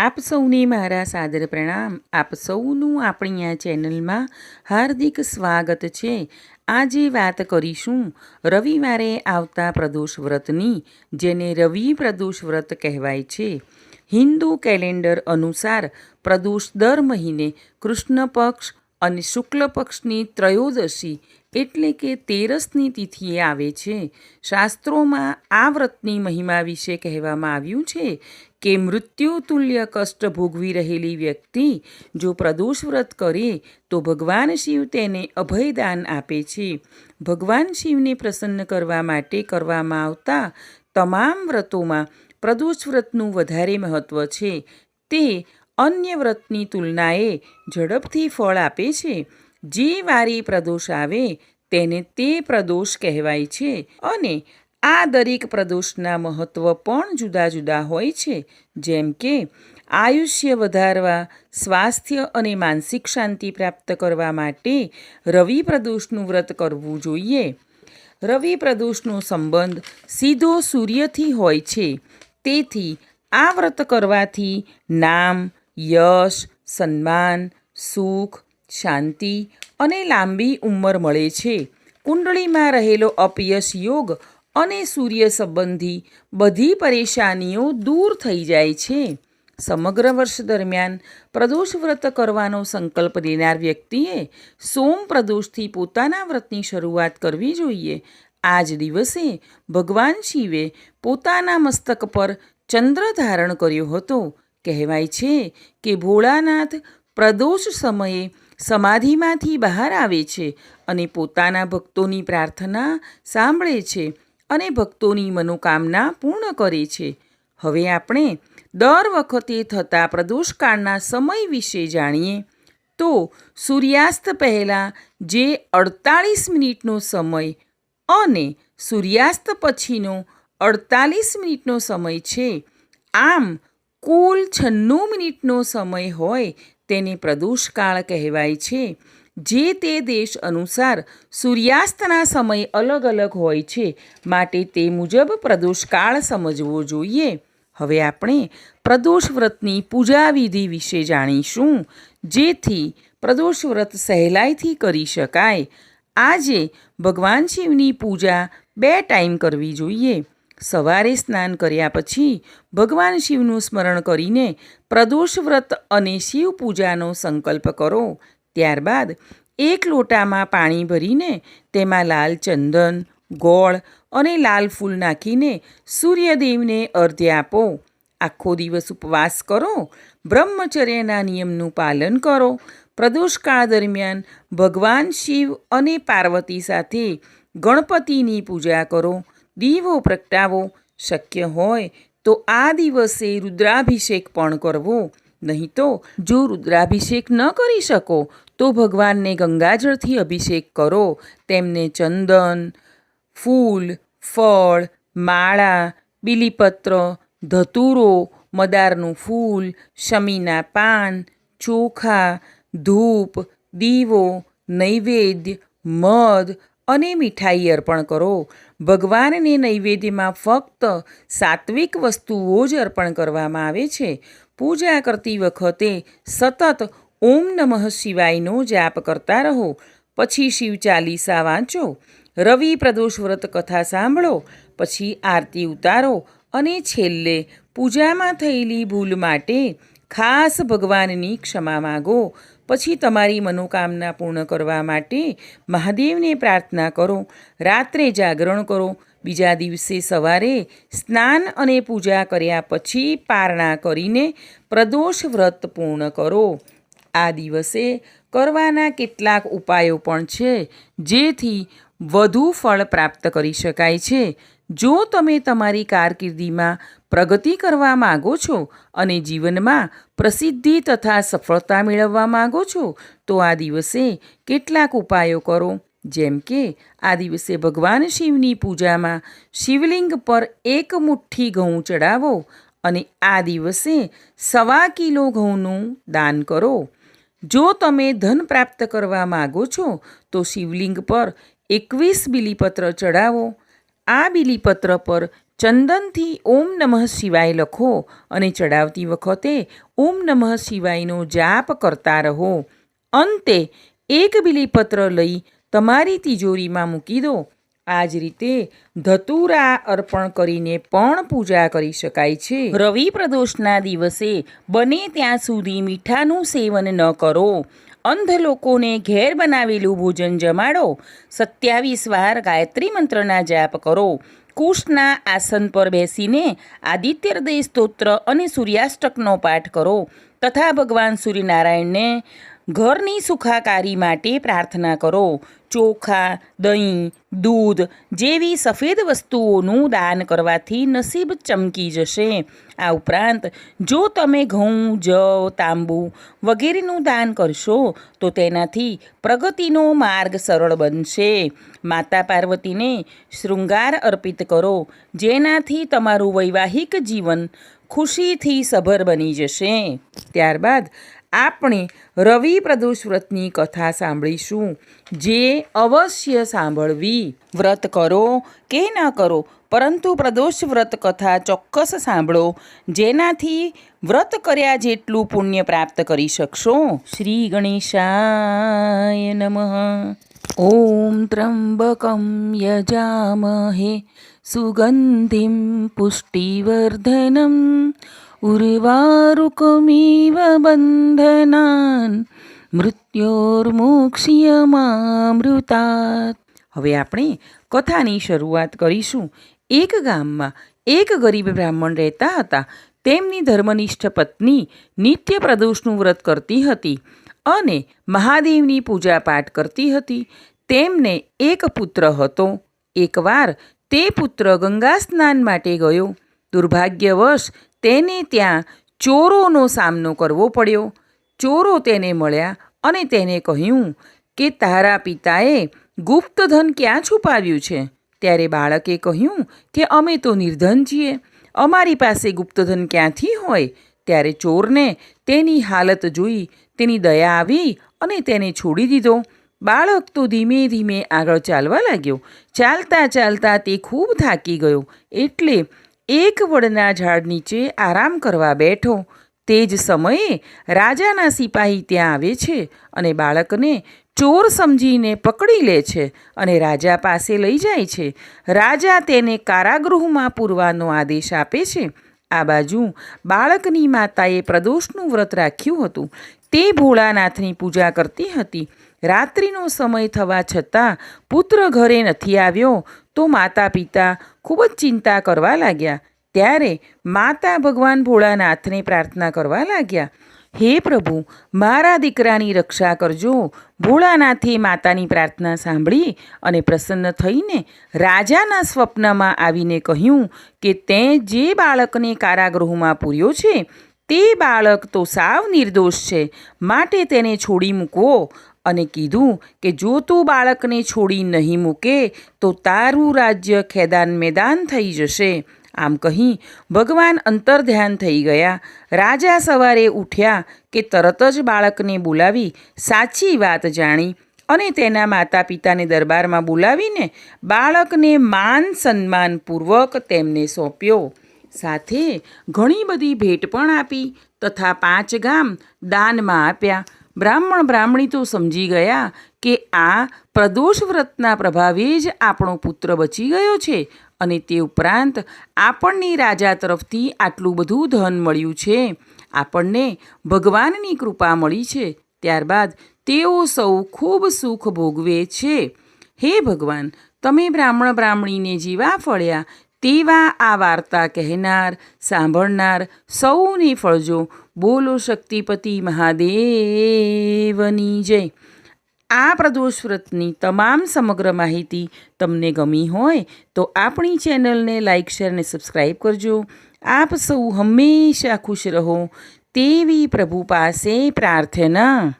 આપ સૌને મારા સાદર પ્રણામ. આપ સૌનું આપણી આ ચેનલમાં હાર્દિક સ્વાગત છે. આજે વાત કરીશું રવિવારે આવતા પ્રદોષ વ્રતની, જેને રવિ પ્રદોષ વ્રત કહેવાય છે. હિન્દુ કેલેન્ડર અનુસાર પ્રદોષ દર મહિને કૃષ્ણ પક્ષ અને શુક્લ પક્ષની ત્રયોદશી એટલે કે તેરસની તિથિએ આવે છે. શાસ્ત્રોમાં આ વ્રતની મહિમા વિશે કહેવામાં આવ્યું છે કે મૃત્યુ તુલ્ય કષ્ટ ભોગવી રહેલી વ્યક્તિ જો પ્રદોષ વ્રત કરે તો ભગવાન શિવ તેને અભયદાન આપે છે. ભગવાન શિવને પ્રસન્ન કરવા માટે કરવામાં આવતા તમામ વ્રતોમાં પ્રદોષ વ્રતનું વધારે મહત્ત્વ છે. તે અન્ય વ્રતની તુલનાએ ઝડપથી ફળ આપે છે. જે વારી પ્રદોષ આવે, તેને તે પ્રદોષ કહેવાય છે અને આ દરેક પ્રદોષના મહત્ત્વ પણ જુદા જુદા હોય છે. જેમ કે, આયુષ્ય વધારવા, સ્વાસ્થ્ય અને માનસિક શાંતિ પ્રાપ્ત કરવા માટે રવિ પ્રદોષનું વ્રત કરવું જોઈએ. રવિ પ્રદોષનો સંબંધ સીધો સૂર્યથી હોય છે. તેથી આ વ્રત કરવાથી નામ યશ, સન્માન, સુખ, શાંતિ અને લાંબી ઉંમર મળે છે. કુંડળીમાં રહેલો અપયશ યોગ અને સૂર્ય સંબંધી બધી પરેશાનીઓ દૂર થઈ જાય છે. સમગ્ર વર્ષ દરમિયાન પ્રદોષ વ્રત કરવાનો સંકલ્પ લેનાર વ્યક્તિએ સોમ પ્રદોષથી પોતાના વ્રતની શરૂઆત કરવી જોઈએ. આ જ દિવસે ભગવાન શિવે પોતાના મસ્તક પર ચંદ્ર ધારણ કર્યો હતો. કહેવાય છે કે ભોળાનાથ પ્રદોષ સમયે સમાધિમાંથી બહાર આવે છે અને પોતાના ભક્તોની પ્રાર્થના સાંભળે છે અને ભક્તોની મનોકામના પૂર્ણ કરે છે. હવે આપણે દર વખતે થતા પ્રદોષકાળના સમય વિશે જાણીએ. તો સૂર્યાસ્ત પહેલાં જે અડતાળીસ મિનિટનો સમય અને સૂર્યાસ્ત પછીનો અડતાલીસ મિનિટનો સમય છે, આમ કુલ છન્નું મિનિટનો સમય હોય તેને પ્રદોષકાળ કહેવાય છે. જે તે દેશ અનુસાર સૂર્યાસ્તના સમય અલગ અલગ હોય છે માટે તે મુજબ પ્રદોષકાળ સમજવો જોઈએ. હવે આપણે પ્રદોષ વ્રતની પૂજા વિધિ વિશે જાણીશું, જેથી પ્રદોષ વ્રત સહેલાઈથી કરી શકાય. આજે ભગવાન શિવની પૂજા બે ટાઈમ કરવી જોઈએ. સવારે સ્નાન કર્યા પછી ભગવાન શિવનું સ્મરણ કરીને પ્રદોષ વ્રત અને શિવ પૂજાનો સંકલ્પ કરો. ત્યારબાદ એક લોટામાં પાણી ભરીને તેમાં લાલ ચંદન, ગોળ અને લાલ ફૂલ નાખીને સૂર્યદેવને અર્ધ્ય આપો. આખો દિવસ ઉપવાસ કરો. બ્રહ્મચર્યના નિયમનું પાલન કરો. પ્રદોષકાળ દરમિયાન ભગવાન શિવ અને પાર્વતી સાથે ગણપતિની પૂજા કરો. દીવો પ્રગટાવો શક્ય હોય તો આ દિવસે રુદ્રાભિષેક પણ કરવો. નહીં તો જો રુદ્રાભિષેક ન કરી શકો, તો ભગવાનને ગંગાજળથી અભિષેક કરો. તેમને ચંદન, ફૂલ, ફળ, માળા, બીલીપત્ર, ધતુરો, મદારનું ફૂલ, શમીના પાન, ચોખા, ધૂપ, દીવો, નૈવેદ્ય, મધ અને મીઠાઈ અર્પણ કરો. ભગવાનને નૈવેદ્યમાં ફક્ત સાત્વિક વસ્તુઓ જ અર્પણ કરવામાં આવે છે. પૂજા કરતી વખતે સતત ઓમ નમઃ શિવાયનો જાપ કરતા રહો. પછી શિવ ચાલીસા વાંચો. રવિ પ્રદોષ વ્રત કથા સાંભળો. પછી આરતી ઉતારો અને છેલ્લે પૂજામાં થયેલી ભૂલ માટે ખાસ ભગવાનની ક્ષમા માગો. પછી તમારી મનોકામના પૂર્ણ કરવા માટે મહાદેવને પ્રાર્થના કરો, રાત્રે જાગરણ કરો, બીજા દિવસે સવારે સ્નાન અને પૂજા કર્યા પછી પારણા કરીને પ્રદોષ વ્રત પૂર્ણ કરો. આ દિવસે કરવાના કેટલાક ઉપાયો પણ છે, જેથી વધુ ફળ પ્રાપ્ત કરી શકાય છે. જો તમે તમારી કારકિર્દીમાં પ્રગતિ કરવા માગો છો અને જીવનમાં પ્રસિદ્ધિ તથા સફળતા મેળવવા માગો છો, તો આ દિવસે કેટલાક ઉપાયો કરો. જેમ કે, આ દિવસે ભગવાન શિવની પૂજામાં શિવલિંગ પર એક મુઠ્ઠી ઘઉં ચડાવો અને આ દિવસે સવા કિલો ઘઉંનું દાન કરો. જો તમે ધન પ્રાપ્ત કરવા માગો છો, તો શિવલિંગ પર એકવીસ બિલીપત્ર ચડાવો આ બિલીપત્ર પર ચંદનથી ઓમ નમઃ શિવાય લખો અને ચડાવતી વખતે ઓમ નમઃ શિવાયનો જાપ કરતા રહો. અંતે એક બિલીપત્ર લઈ તમારી તિજોરીમાં મૂકી દો. આ જ રીતે ધતુરા અર્પણ કરીને પણ પૂજા કરી શકાય છે. રવિ પ્રદોષના દિવસે બને ત્યાં સુધી મીઠાનું સેવન ન કરો. અંધ લોકોને ઘેર બનાવેલું ભોજન જમાડો. સત્યાવીસ વાર ગાયત્રી મંત્રના જાપ કરો. કુશના આસન પર બેસીને આદિત્ય હૃદય સ્તોત્ર અને સૂર્યાષ્ટકનો પાઠ કરો. તથા ભગવાન સૂર્યનારાયણને ઘરની સુખાકારી માટે પ્રાર્થના કરો. ચોખા, દહીં, દૂધ જેવી સફેદ વસ્તુઓનું દાન કરવાથી નસીબ ચમકી જશે. આ ઉપરાંત, જો તમે ઘઉં, જવ, તાંબુ વગેરેનું દાન કરશો, તો તેનાથી પ્રગતિનો માર્ગ સરળ બનશે. માતા પાર્વતીને શૃંગાર અર્પિત કરો, જેનાથી તમારું વૈવાહિક જીવન ખુશીથી સભર બની જશે. ત્યારબાદ આપણે રવિ પ્રદોષ વ્રતની કથા સાંભળીશું. જે અવશ્ય સાંભળવી. વ્રત કરો કે ન કરો, પરંતુ પ્રદોષ વ્રત કથા ચોક્કસ સાંભળો. જેનાથી વ્રત કર્યા જેટલું પુણ્ય પ્રાપ્ત કરી શકશો. શ્રી ગણેશાય નમઃ. ઓમ त्र्यम्बकं यजामहे સુગંધિમ પુષ્ટિવર્ધનમ उर्वारुकमिव બંધનાન મૃત્યોર્મોક્ષ્યમામૃતાત હવે આપણે કથાની શરૂઆત કરીશું। એક ગામમાં એક ગરીબ બ્રાહ્મણ રહેતા હતા। તેમની ધર્મનિષ્ઠ પત્ની નિત્ય પ્રદોષનું વ્રત કરતી હતી અને મહાદેવની પૂજા પાઠ કરતી હતી। તેમને એક પુત્ર હતો. એકવાર તે પુત્ર ગંગા સ્નાન માટે ગયો. દુર્ભાગ્યવશ તેને ત્યાં ચોરોનો સામનો કરવો પડ્યો. ચોરો તેને મળ્યા અને તેને કહ્યું કે, તારા પિતાએ ગુપ્તધન ક્યાં છુપાવ્યું છે? ત્યારે બાળકે કહ્યું કે, અમે તો નિર્ધન છીએ. અમારી પાસે ગુપ્તધન ક્યાંથી હોય? ત્યારે ચોરને તેની હાલત જોઈ, તેની દયા આવી અને તેને છોડી દીધો. બાળક તો ધીમે ધીમે આગળ ચાલવા લાગ્યો. ચાલતા ચાલતા તે ખૂબ થાકી ગયો. એટલે એક વડના ઝાડ નીચે આરામ કરવા બેઠો. તે જ સમયે રાજાના સિપાહી ત્યાં આવે છે અને બાળકને ચોર સમજીને પકડી લે છે અને રાજા પાસે લઈ જાય છે. રાજા તેને કારાગૃહમાં પૂરવાનો આદેશ આપે છે. આ બાજુ બાળકની માતાએ પ્રદોષનું વ્રત રાખ્યું હતું. તે ભોળાનાથની પૂજા કરતી હતી. રાત્રિનો સમય થવા છતાં પુત્ર ઘરે નથી આવ્યો તો માતા પિતા ખૂબ જ ચિંતા કરવા લાગ્યા. ત્યારે માતા ભગવાન ભોળાનાથને પ્રાર્થના કરવા લાગ્યા, હે પ્રભુ, મારા દીકરાની રક્ષા કરજો. ભોળાનાથે માતાની પ્રાર્થના સાંભળી અને પ્રસન્ન થઈને રાજાના સ્વપ્નમાં આવીને કહ્યું કે તે જે બાળકને કારાગૃહમાં પૂર્યો છે, તે બાળક તો સાવ નિર્દોષ છે. માટે તેને છોડી મૂકવો અને કીધું કે જો તું બાળકને છોડી નહીં મૂકે, તો તારું રાજ્ય ખેદાન મેદાન થઈ જશે. આમ કહી ભગવાન અંતર ધ્યાન થઈ ગયા. રાજા સવારે ઉઠ્યા કે તરત જ બાળકને બોલાવી, સાચી વાત જાણી. અને તેના માતા પિતાને દરબારમાં બોલાવીને બાળકને માન સન્માનપૂર્વક તેમને સોંપ્યો. સાથે ઘણી બધી ભેટ પણ આપી, તથા પાંચ ગામ દાનમાં આપ્યા. બ્રાહ્મણ બ્રાહ્મણી તો સમજી ગયા કે આ પ્રદોષ વ્રતના પ્રભાવે જ આપણો પુત્ર બચી ગયો છે અને તે ઉપરાંત આપણને રાજા તરફથી આટલું બધું ધન મળ્યું છે. આપણને ભગવાનની કૃપા મળી છે. ત્યારબાદ તેઓ સૌ ખૂબ સુખ ભોગવે છે. હે ભગવાન, તમે બ્રાહ્મણ બ્રાહ્મણીને જીવા ફળ્યા તેવા આ વાર્તા કહેનાર, સાંભળનાર સૌને ફળજો બોલો શક્તિપતિ મહાદેવની જય. આ પ્રદોષ વ્રતની તમામ સમગ્ર માહિતી તમને ગમી હોય તો આપણી ચેનલને લાઇક શેર અને સબસ્ક્રાઈબ કરજો. આપ સૌ હંમેશા ખુશ રહો તેવી પ્રભુ પાસે પ્રાર્થના.